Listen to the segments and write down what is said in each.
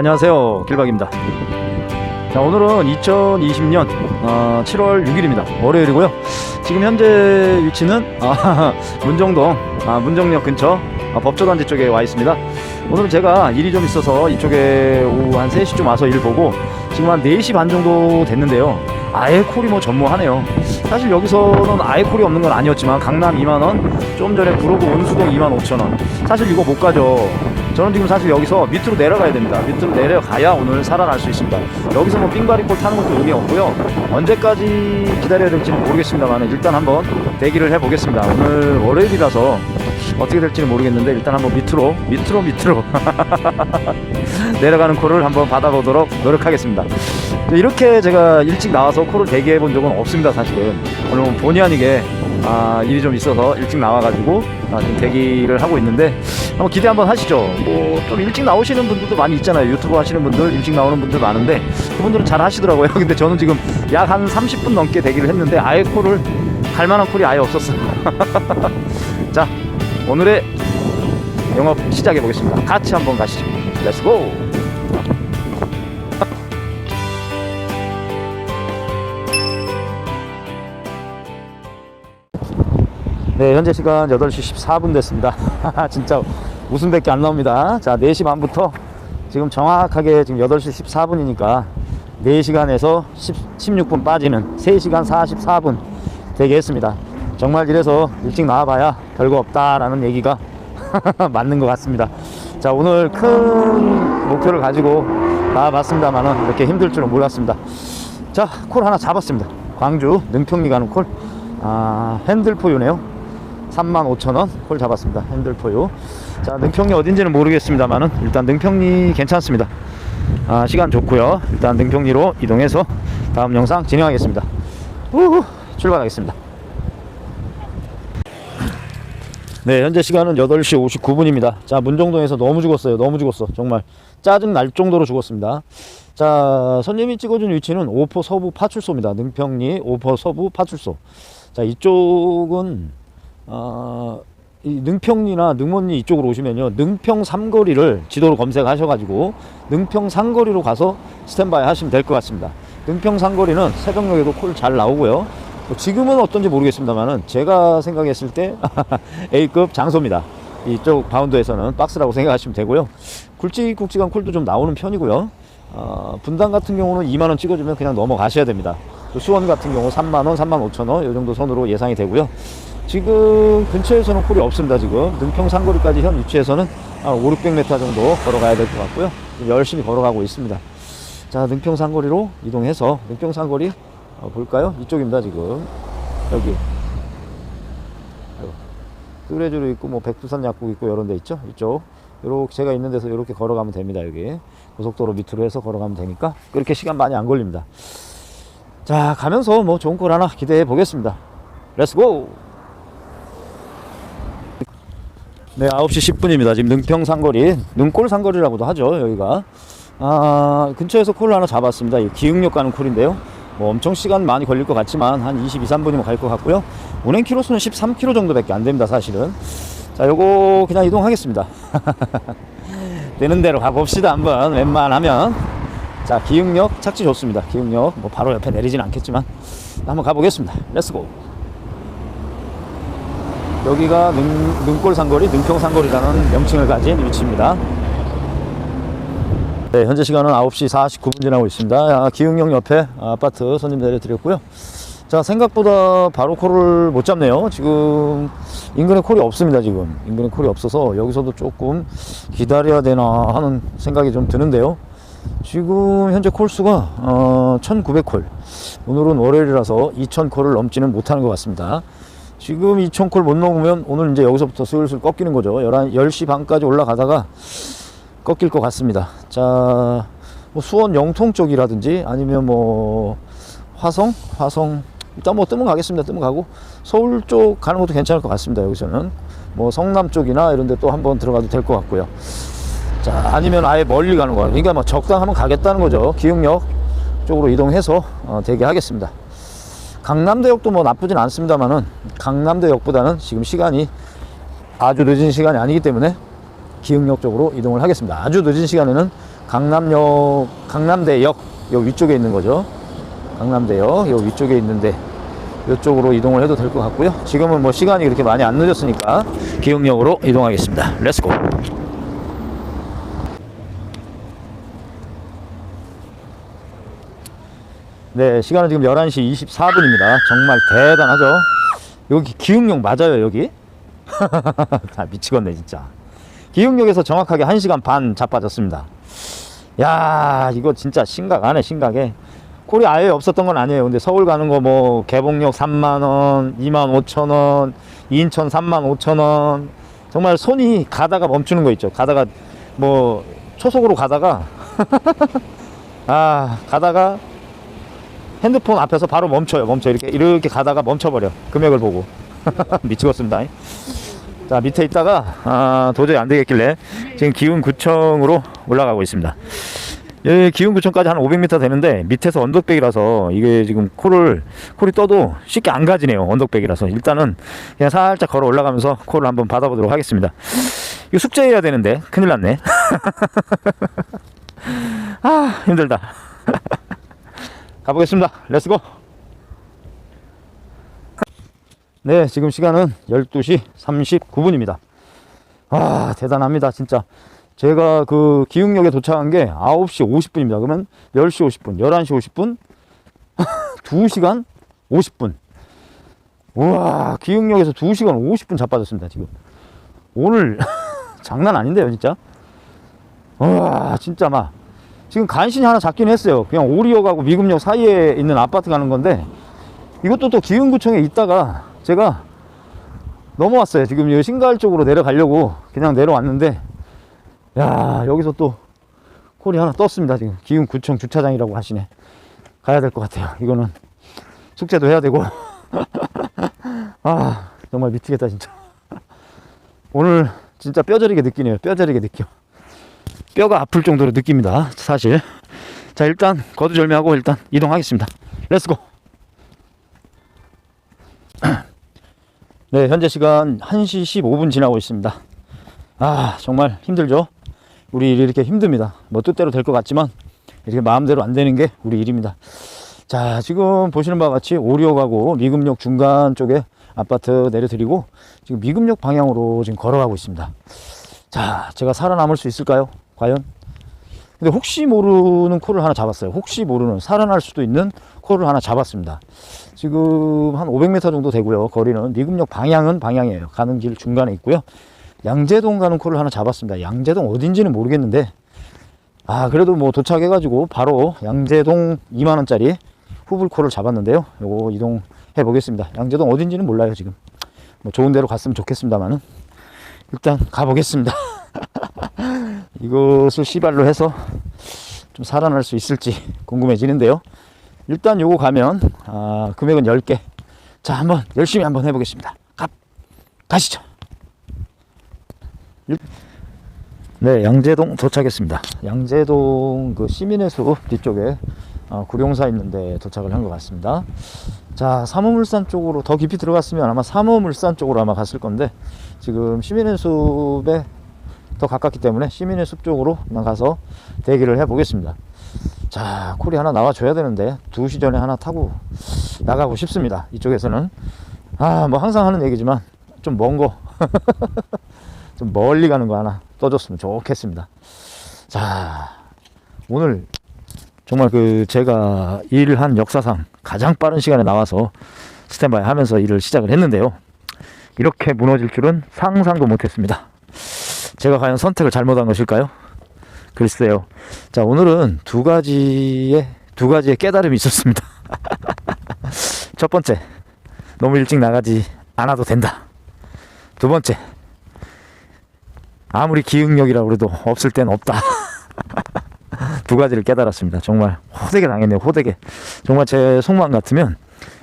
네, 안녕하세요. 길박입니다. 자, 오늘은 2020년 어, 7월 6일입니다. 월요일이고요. 지금 현재 위치는 아, 문정동 아, 문정역 근처 아, 법조단지 쪽에 와 있습니다. 오늘은 제가 일이 좀 있어서 이쪽에 오후 한 3시쯤 와서 일 보고 지금 한 4시 반 정도 됐는데요. 아예 콜이 뭐 전무하네요. 사실 여기서는 아예 콜이 없는 건 아니었지만 강남 2만원, 좀 전에 구로구 온수동 2만 5천원. 사실 이거 못 가죠. 저는 지금 사실 여기서 밑으로 내려가야 됩니다. 밑으로 내려가야 오늘 살아날 수 있습니다. 여기서 뭐 빙바리콜 타는 것도 의미 없고요. 언제까지 기다려야 될지는 모르겠습니다만 일단 한번 대기를 해보겠습니다. 오늘 월요일이라서 어떻게 될지는 모르겠는데 일단 한번 밑으로 밑으로 밑으로 내려가는 콜을 한번 받아보도록 노력하겠습니다. 이렇게 제가 일찍 나와서 콜을 대기해 본 적은 없습니다, 사실은. 오늘 뭐 본의 아니게 아, 일이 좀 있어서 일찍 나와가지고 아, 지금 대기를 하고 있는데 한번 기대 한번 하시죠. 뭐 좀 일찍 나오시는 분들도 많이 있잖아요. 유튜브 하시는 분들, 일찍 나오는 분들 많은데 그분들은 잘 하시더라고요. 근데 저는 지금 약 한 30분 넘게 대기를 했는데 아예 콜을 갈 만한 콜이 아예 없었어요. 자, 오늘의 영업 시작해 보겠습니다. 같이 한번 가시죠. 렛츠고! 네, 현재 시간 8시 14분 됐습니다. 진짜 웃음밖에 안 나옵니다. 자, 4시 반부터 지금 정확하게 지금 8시 14분이니까 4시간에서 10, 16분 빠지는 3시간 44분 되게 했습니다. 정말 이래서 일찍 나와봐야 별거 없다라는 얘기가 맞는 것 같습니다. 자, 오늘 큰 목표를 가지고 나와봤습니다만은 이렇게 힘들 줄은 몰랐습니다. 자, 콜 하나 잡았습니다. 광주 능평리 가는 콜. 아, 핸들포유네요. 35,000원 콜 잡았습니다. 핸들포유. 자, 능평리 어딘지는 모르겠습니다만은 일단 능평리 괜찮습니다. 아, 시간 좋고요. 일단 능평리로 이동해서 다음 영상 진행하겠습니다. 우후, 출발하겠습니다. 네, 현재 시간은 8시 59분입니다. 자, 문정동에서 너무 죽었어요. 너무 죽었어. 정말 짜증 날 정도로 죽었습니다. 자, 손님이 찍어준 위치는 오포 서부 파출소입니다. 능평리 오포 서부 파출소. 자, 이쪽은 어, 이 능평리나 능원리 이쪽으로 오시면요. 능평 삼거리를 지도로 검색하셔 가지고 능평 삼거리로 가서 스탠바이 하시면 될 것 같습니다. 능평 삼거리는 새벽역에도 콜 잘 나오고요. 뭐 지금은 어떤지 모르겠습니다만은 제가 생각했을 때 A급 장소입니다. 이쪽 바운드에서는 박스라고 생각하시면 되고요. 굵직굵직한 콜도 좀 나오는 편이고요. 어, 분당 같은 경우는 2만원 찍어주면 그냥 넘어가셔야 됩니다. 또 수원 같은 경우 3만원, 3만 5천원 이 정도 선으로 예상이 되고요. 지금 근처에서는 콜이 없습니다. 지금 능평 상거리까지 현 위치에서는 한 5, 600m 정도 걸어가야 될 것 같고요. 열심히 걸어가고 있습니다. 자, 능평 상거리로 이동해서 능평 상거리 어, 볼까요? 이쪽입니다. 지금 여기 뚜레주로 있고 뭐 백두산 약국 있고 이런 데 있죠. 이쪽 요렇게 제가 있는 데서 이렇게 걸어가면 됩니다. 여기 고속도로 밑으로 해서 걸어가면 되니까 그렇게 시간 많이 안 걸립니다. 자, 가면서 뭐 좋은 걸 하나 기대해 보겠습니다. 렛츠고! 네, 9시 10분입니다. 지금 능평 상거리, 능골 상거리라고도 하죠, 여기가. 아, 근처에서 콜을 하나 잡았습니다. 이 기흥역 가는 콜인데요. 뭐 엄청 시간 많이 걸릴 것 같지만 한 22, 3분이면 갈 것 같고요. 운행 키로수는 13km 정도밖에 안 됩니다, 사실은. 자, 요거 그냥 이동하겠습니다. 되는 대로 가봅시다, 한번. 웬만하면. 자, 기흥역 착지 좋습니다. 기흥역. 뭐 바로 옆에 내리진 않겠지만. 한번 가보겠습니다. 렛츠고. 여기가 능, 능골 상거리, 능평 상거리라는 명칭을 가진 위치입니다. 네, 현재 시간은 9시 49분 지나고 있습니다. 아, 기흥역 옆에 아파트 손님 내려드렸고요. 자, 생각보다 바로 콜을 못 잡네요. 지금 인근에 콜이 없습니다, 지금. 인근에 콜이 없어서 여기서도 조금 기다려야 되나 하는 생각이 좀 드는데요. 지금 현재 콜수가 어, 1900콜. 오늘은 월요일이라서 2000콜을 넘지는 못하는 것 같습니다. 지금 2000콜 못 넘으면 오늘 이제 여기서부터 슬슬 꺾이는 거죠. 11, 10시 반까지 올라가다가 꺾일 것 같습니다. 자, 뭐 수원 영통 쪽이라든지 아니면 뭐 화성? 화성. 일단 뭐 뜨면 가겠습니다. 뜨면 가고 서울 쪽 가는 것도 괜찮을 것 같습니다. 여기서는 뭐 성남 쪽이나 이런 데 또 한번 들어가도 될 것 같고요. 자, 아니면 아예 멀리 가는 거. 그러니까 뭐 적당하면 가겠다는 거죠. 기흥역 쪽으로 이동해서 어, 대기하겠습니다. 강남대역도 뭐 나쁘진 않습니다만은 강남대역보다는 지금 시간이 아주 늦은 시간이 아니기 때문에 기흥역 쪽으로 이동을 하겠습니다. 아주 늦은 시간에는 강남역, 강남대역 요 위쪽에 있는 거죠. 강남대역 요 위쪽에 있는데 이쪽으로 이동을 해도 될 것 같고요. 지금은 뭐 시간이 그렇게 많이 안 늦었으니까 기흥역으로 이동하겠습니다. 렛츠고. 네, 시간은 지금 11시 24분입니다. 정말 대단하죠? 여기 기흥역 맞아요, 여기? 다 미치겠네, 진짜. 기흥역에서 정확하게 1시간 반 자빠졌습니다. 야, 이거 진짜 심각하네, 심각해. 콜이 아예 없었던 건 아니에요. 근데 서울 가는 거 뭐 개봉역 3만 원, 2만 5천 원, 인천 3만 5천 원. 정말 손이 가다가 멈추는 거 있죠. 가다가 뭐 초속으로 가다가 아, 가다가 핸드폰 앞에서 바로 멈춰요. 멈춰. 이렇게 이렇게 가다가 멈춰버려. 금액을 보고. 미치겠습니다. 자, 밑에 있다가 아, 도저히 안 되겠길래 지금 기흥구청으로 올라가고 있습니다. 예, 기흥구청까지 한 500m 되는데 밑에서 언덕백이라서 이게 지금 콜을 콜이 떠도 쉽게 안 가지네요. 언덕백이라서 일단은 그냥 살짝 걸어 올라가면서 콜을 한번 받아보도록 하겠습니다. 이거 숙제해야 되는데 큰일 났네. 아 힘들다. 가보겠습니다. 렛츠고. 네, 지금 시간은 12시 39분입니다. 아, 대단합니다. 진짜. 제가 그 기흥역에 도착한 게 9시 50분입니다. 그러면 10시 50분, 11시 50분, 2시간 50분. 우와, 기흥역에서 2시간 50분 자빠졌습니다, 지금. 오늘 장난 아닌데요, 진짜. 우와, 진짜 막. 지금 간신히 하나 잡긴 했어요. 그냥 오리역하고 미금역 사이에 있는 아파트 가는 건데, 이것도 또 기흥구청에 있다가 제가 넘어왔어요. 지금 이 신가을 쪽으로 내려가려고 그냥 내려왔는데, 야 여기서 또 콜이 하나 떴습니다 지금. 기흥 구청 주차장이라고 하시네. 가야 될 것 같아요. 이거는 숙제도 해야 되고. 아 정말 미치겠다 진짜. 오늘 진짜 뼈저리게 느끼네요. 뼈저리게 느껴. 뼈가 아플 정도로 느낍니다 사실. 자 일단 거두절미하고 일단 이동하겠습니다. 렛츠고 네 현재 시간 1시 15분 지나고 있습니다 아 정말 힘들죠 우리 일이 이렇게 힘듭니다. 뭐 뜻대로 될 것 같지만 이렇게 마음대로 안 되는 게 우리 일입니다. 자, 지금 보시는 바와 같이 오리역하고 미금역 중간 쪽에 아파트 내려드리고 지금 미금역 방향으로 지금 걸어가고 있습니다. 자, 제가 살아남을 수 있을까요? 과연? 근데 혹시 모르는 콜을 하나 잡았어요. 혹시 모르는 살아날 수도 있는 콜을 하나 잡았습니다. 지금 한 500m 정도 되고요. 거리는 미금역 방향은 방향이에요. 가는 길 중간에 있고요. 양재동 가는 콜을 하나 잡았습니다. 양재동 어딘지는 모르겠는데 아 그래도 뭐 도착해가지고 바로 양재동 2만원짜리 후불콜을 잡았는데요. 요거 이동해 보겠습니다. 양재동 어딘지는 몰라요 지금. 뭐 좋은 데로 갔으면 좋겠습니다만은 일단 가보겠습니다. 이것을 시발로 해서 좀 살아날 수 있을지 궁금해지는데요. 일단 요거 가면 아, 금액은 10개. 자 한번 열심히 한번 해보겠습니다. 가, 가시죠. 네, 양재동 도착했습니다. 양재동 그 시민의 숲 뒤쪽에 어, 구룡사 있는데 도착을 한 것 같습니다. 자, 삼호물산 쪽으로 더 깊이 들어갔으면 아마 삼호물산 쪽으로 아마 갔을 건데 지금 시민의 숲에 더 가깝기 때문에 시민의 숲 쪽으로만 가서 대기를 해 보겠습니다. 자, 콜이 하나 나와 줘야 되는데 2시 전에 하나 타고 나가고 싶습니다. 이쪽에서는 아, 뭐 항상 하는 얘기지만 좀 먼 거. 좀 멀리 가는 거 하나 떠줬으면 좋겠습니다. 자, 오늘 정말 그 제가 일을 한 역사상 가장 빠른 시간에 나와서 스탠바이 하면서 일을 시작을 했는데요. 이렇게 무너질 줄은 상상도 못했습니다. 제가 과연 선택을 잘못한 것일까요? 글쎄요. 자, 오늘은 두 가지의, 두 가지의 깨달음이 있었습니다. 첫 번째, 너무 일찍 나가지 않아도 된다. 두 번째, 아무리 기흥역이라고 그래도 없을 땐 없다. 두 가지를 깨달았습니다. 정말 호되게 당했네요. 호되게. 정말 제 속마음 같으면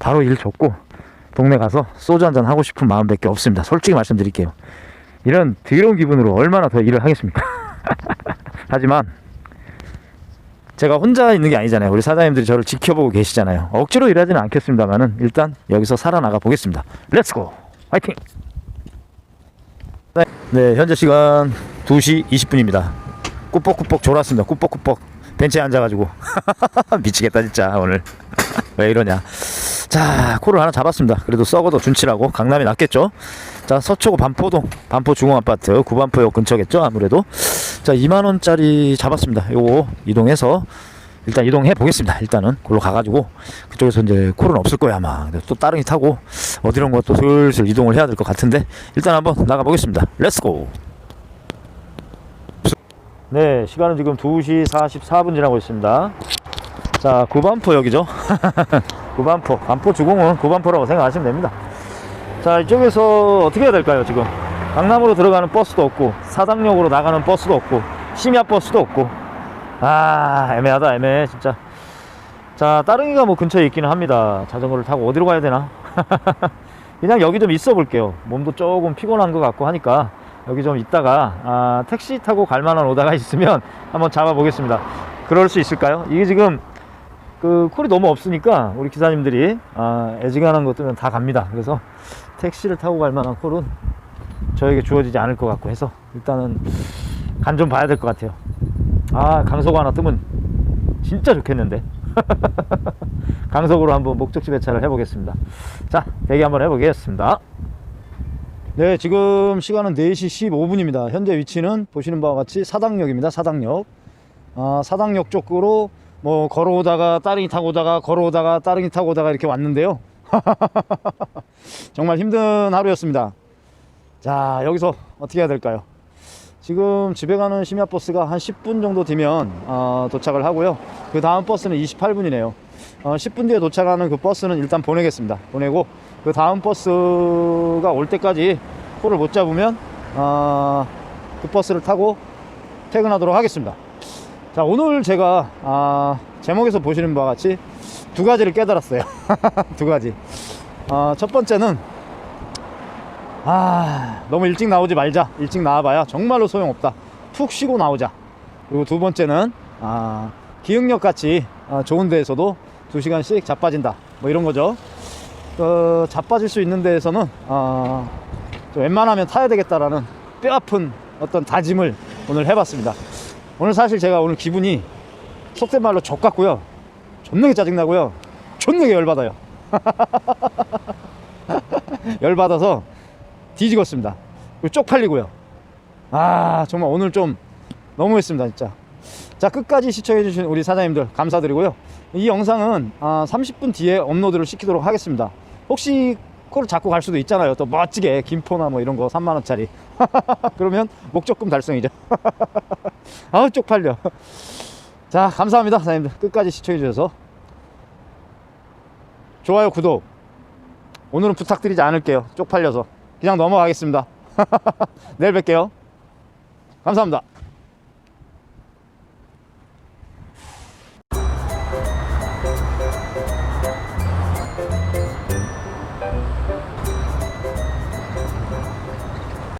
바로 일 접고 동네 가서 소주 한 잔 하고 싶은 마음밖에 없습니다. 솔직히 말씀드릴게요. 이런 더러운 기분으로 얼마나 더 일을 하겠습니까? 하지만 제가 혼자 있는 게 아니잖아요. 우리 사장님들이 저를 지켜보고 계시잖아요. 억지로 일하지는 않겠습니다만은 일단 여기서 살아나가 보겠습니다. 렛츠고! 화이팅! 네, 현재 시간 2시 20분입니다. 꾸벅꾸벅 졸았습니다. 꾸벅꾸벅 벤치에 앉아가지고 미치겠다 진짜 오늘 왜 이러냐. 자 코를 하나 잡았습니다. 그래도 썩어도 준치라고 강남이 낫겠죠. 자 서초구 반포동 반포 중앙아파트 구반포역 근처겠죠 아무래도. 자 2만 원짜리 잡았습니다. 요거 이동해서 일단 이동해 보겠습니다. 일단은 골로 가가지고 그쪽에서 이제 콜은 없을 거야 아마. 또 따릉이 타고 어디론가 또 슬슬 이동을 해야 될 것 같은데 일단 한번 나가 보겠습니다. 렛츠고. 네 시간은 지금 2시 44분 지나고 있습니다. 자 구반포역이죠. 구반포 반포 주공은 구반포라고 생각하시면 됩니다. 자 이쪽에서 어떻게 해야 될까요 지금? 강남으로 들어가는 버스도 없고 사당역으로 나가는 버스도 없고 심야 버스도 없고. 아 애매하다 애매해 진짜. 자 따릉이가 뭐 근처에 있기는 합니다. 자전거를 타고 어디로 가야 되나? 그냥 여기 좀 있어 볼게요. 몸도 조금 피곤한 것 같고 하니까 여기 좀 있다가 아, 택시 타고 갈 만한 오다가 있으면 한번 잡아 보겠습니다. 그럴 수 있을까요? 이게 지금 그 콜이 너무 없으니까 우리 기사님들이 아, 애지간한 것들은 다 갑니다. 그래서 택시를 타고 갈 만한 콜은 저에게 주어지지 않을 것 같고 해서 일단은 간 좀 봐야 될 것 같아요. 아 강서구 하나 뜨면 진짜 좋겠는데? 강석으로 한번 목적지 배차를 해보겠습니다. 자 대기 한번 해보겠습니다. 네 지금 시간은 4시 15분입니다. 현재 위치는 보시는 바와 같이 사당역입니다. 사당역. 아, 사당역 쪽으로 뭐 걸어오다가 따릉이 타고 오다가 걸어오다가 따릉이 타고 오다가 이렇게 왔는데요 정말 힘든 하루였습니다 자 여기서 어떻게 해야 될까요 지금 집에 가는 심야버스가 한 10분 정도 뒤면 어, 도착을 하고요. 그 다음 버스는 28분이네요. 어, 10분 뒤에 도착하는 그 버스는 일단 보내겠습니다. 보내고 그 다음 버스가 올 때까지 코를 못 잡으면 어, 그 버스를 타고 퇴근하도록 하겠습니다. 자 오늘 제가 아, 제목에서 보시는 바와 같이 두 가지를 깨달았어요. 두 가지. 어, 첫 번째는 아 너무 일찍 나오지 말자. 일찍 나와봐야 정말로 소용없다. 푹 쉬고 나오자. 그리고 두 번째는 아 기흥역 같이 아, 좋은 데에서도 두 시간씩 자빠진다. 뭐 이런 거죠. 어, 자빠질 수 있는 데에서는 아, 좀 웬만하면 타야 되겠다라는 뼈아픈 어떤 다짐을 오늘 해봤습니다 오늘 사실 제가 오늘 기분이 속된 말로 족 같고요 존나게 짜증나고요 존나게 열받아요 열받아서. 그리고 쪽팔리고요. 아 정말 오늘 좀 너무했습니다 진짜. 자 끝까지 시청해주신 우리 사장님들 감사드리고요. 이 영상은 아, 30분 뒤에 업로드를 시키도록 하겠습니다. 혹시 그걸 잡고 갈 수도 있잖아요. 또 멋지게 김포나 뭐 이런 거 3만 원짜리. 그러면 목적금 달성이죠. 아우 쪽팔려. 자 감사합니다 사장님들 끝까지 시청해 주셔서 좋아요 구독 오늘은 부탁드리지 않을게요 쪽팔려서 그냥 넘어가겠습니다. 내일 뵐게요. 감사합니다.